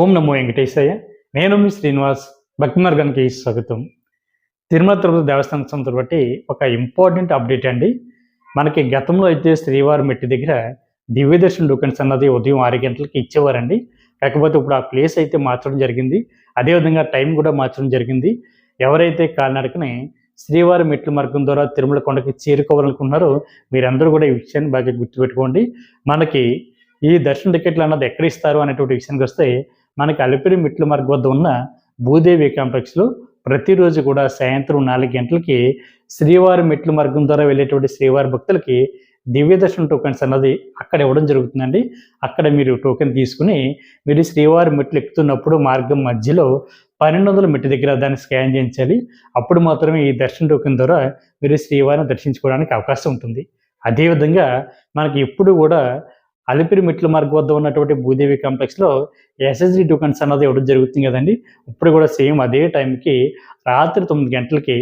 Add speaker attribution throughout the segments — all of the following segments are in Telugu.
Speaker 1: ఓం నమో వెంకటేశయ్య నేను మీ శ్రీనివాస్ భక్తి మార్గానికి స్వాగతం. తిరుమల తిరుపతి దేవస్థానం సంస్థ బట్టి ఒక ఇంపార్టెంట్ అప్డేట్ అండి. మనకి గతంలో అయితే శ్రీవారి మెట్టి దగ్గర దివ్యదర్శన టోకెన్స్ అన్నది ఉదయం ఆరు గంటలకి ఇచ్చేవారండి. కాకపోతే ఇప్పుడు ఆ ప్లేస్ అయితే మార్చడం జరిగింది. అదేవిధంగా టైం కూడా మార్చడం జరిగింది. ఎవరైతే కాలినడకని శ్రీవారి మెట్ల మార్గం ద్వారా తిరుమల కొండకి చేరుకోవాలనుకుంటున్నారో మీరందరూ కూడా ఈ విషయాన్ని బాగా గుర్తుపెట్టుకోండి. మనకి ఈ దర్శన టికెట్లు అన్నది ఎక్కడ ఇస్తారు అనేటువంటి విషయానికి వస్తే మనకి అలిపిరి మిట్ల మార్గం వద్ద ఉన్న భూదేవి కాంప్లెక్స్లో ప్రతిరోజు కూడా సాయంత్రం నాలుగు గంటలకి శ్రీవారి మెట్ల మార్గం ద్వారా వెళ్ళేటువంటి శ్రీవారి భక్తులకి దివ్య దర్శనం టోకెన్స్ అన్నది అక్కడ ఇవ్వడం జరుగుతుందండి. అక్కడ మీరు టోకెన్ తీసుకుని మీరు శ్రీవారి మెట్లు ఎక్కుతున్నప్పుడు మార్గం మధ్యలో పన్నెండు వందల మెట్టు దగ్గర దాన్ని స్కాన్ చేయించాలి. అప్పుడు మాత్రమే ఈ దర్శన టోకెన్ ద్వారా మీరు శ్రీవారిని దర్శించుకోవడానికి అవకాశం ఉంటుంది. అదేవిధంగా మనకి ఎప్పుడు కూడా అలిపిరి మెట్ల మార్గం వద్ద ఉన్నటువంటి భూదేవి కాంప్లెక్స్లో ఎస్ఎస్డి టోకన్స్ అన్నది ఇవ్వడం జరుగుతుంది కదండి. ఇప్పుడు కూడా సేమ్ అదే టైంకి రాత్రి తొమ్మిది గంటలకి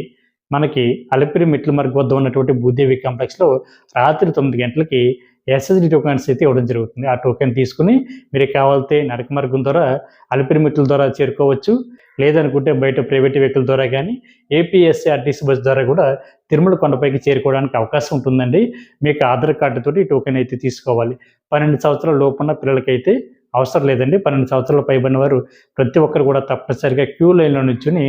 Speaker 1: మనకి అలిపిరి మెట్ల మార్గం వద్ద ఉన్నటువంటి భూదేవి కాంప్లెక్స్లో రాత్రి తొమ్మిది గంటలకి ఎస్ఎస్డి టోకెన్స్ అయితే ఇవ్వడం జరుగుతుంది. ఆ టోకెన్ తీసుకుని మీరు కావాలితే నడక మార్గం ద్వారా అలిపిరి మెట్ల ద్వారా చేరుకోవచ్చు. లేదనుకుంటే బయట ప్రైవేట్ వెహికల్ ద్వారా కానీ ఏపీఎస్ఆర్టీసీ బస్ ద్వారా కూడా తిరుమల కొండపైకి చేరుకోవడానికి అవకాశం ఉంటుందండి. మీకు ఆధార్ కార్డుతోటి టోకెన్ అయితే తీసుకోవాలి. పన్నెండు సంవత్సరాల లోపున్న పిల్లలకైతే అవసరం లేదండి. పన్నెండు సంవత్సరాల పైబడిన వారు ప్రతి ఒక్కరు కూడా తప్పనిసరిగా క్యూ లైన్లో నుంచుని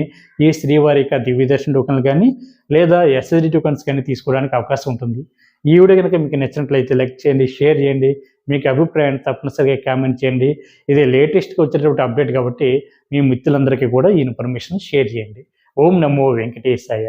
Speaker 1: ఈ శ్రీవారి యొక్క దివ్య దర్శన టోకన్లు కానీ లేదా ఎస్ఎస్డి టోకన్స్ కానీ తీసుకోవడానికి అవకాశం ఉంటుంది. ఈ వీడియో కనుక మీకు నచ్చినట్లయితే లైక్ చేయండి షేర్ చేయండి మీకు అభిప్రాయాన్ని తప్పనిసరిగా కామెంట్ చేయండి. ఇది లేటెస్ట్గా వచ్చేటటువంటి అప్డేట్ కాబట్టి మీ మిత్రులందరికీ కూడా ఈ ఇన్ఫర్మేషన్ షేర్ చేయండి. ఓం నమో వెంకటేశాయ.